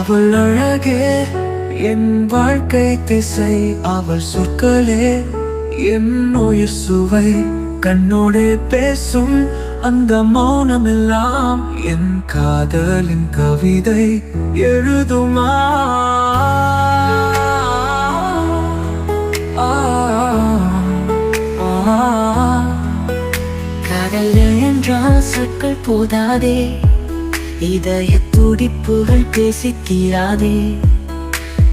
அவள் அழகே என் வாழ்க்கை திசை அவள் சொற்களே. என் உயிர் சுவை கண்ணோடே பேசும் அந்த மௌனமெல்லாம் என் காதலின் கவிதை எழுதுமா? ஆ, காதல் என்றால் சொற்கள் போதாதே. இதய துடிப்புகள் பேசி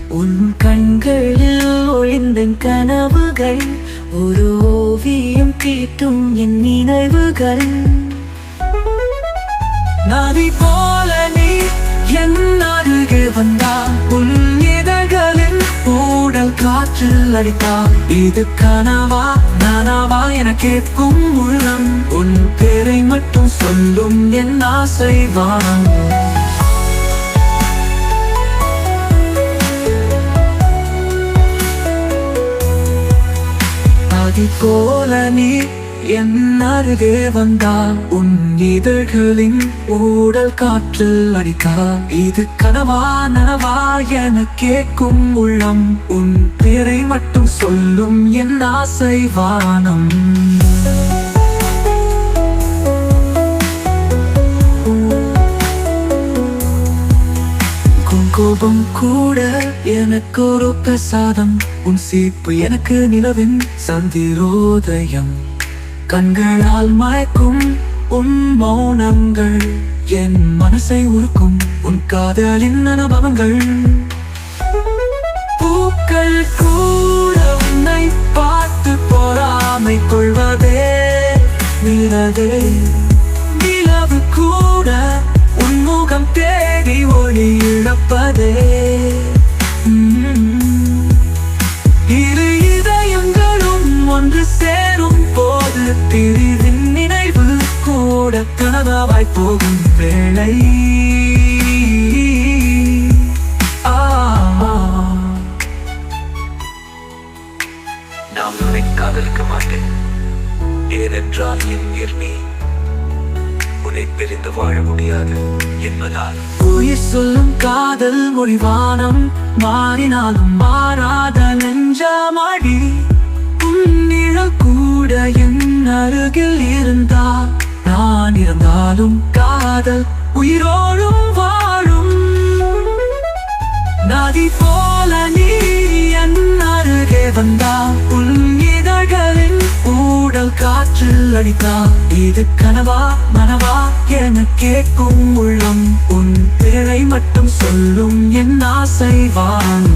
உன் கண்களில் ஒளிந்த கனவுகள் ஒரு ஓவியம் தீட்டும் என் நினைவுகள். நதி போல நீ என் அருகே வந்தால் உன் இதழ்களில் ஊடல் காற்றில் அடித்தால் இது கனவா? நனவா என கேட்கும் உள்ளம். உன் பேரை மட்டும் சொல்லும் என் ஆசை வானம். போல நீ என் அருகே வந்தால் உன் இதழ்களின் ஊடல் காற்றில் அடித்தால் இது கனவா நனவா என கேட்கும் உள்ளம். உன் மட்டும் சொல்லும் என் ஆசை வானம். கோபம் கூட எனக்கு ஒரு பிரசாதம். உன் சீப்பு எனக்கு நிலவின் சந்திரோதயம். கண்களால் மயக்கும் உன் மௌனங்கள். என் மனசை உருக்கும் உன் காதலின் அனுபவங்கள். பூக்கள் பொறாமை கொள்வதே நிலவே நிலவு கூட உன்முகம் தேடி ஒளி இழப்பதே. இரு இதயங்களும் ஒன்று சேரும் போது திரிவின் நினைவு கூட கனவாய் போகும் வேளை. நாம் உன்னை காதலிக்க மாட்டேன். ஏனென்றால் என் உயிர் நீ உன்னை பிரிந்து வாழ முடியாது என்பதால். உயிர் சொல்லும் காதல் மொழிவானம் மாறினாலும் மாறாத நெஞ்சமாடி. உன்னிழல் கூட என் அருகில் இருந்தால் நான் இருந்தாலும் காதல் உயிரோடும் வாழும். நதி போல நீ வந்தான் உன் இதழ்களில் ஊடல் காற்றில் அடித்தான் இது கனவா மனவா என கேட்கும் உள்ளம். உன் பேரை மட்டும் சொல்லும் என் ஆசை வான்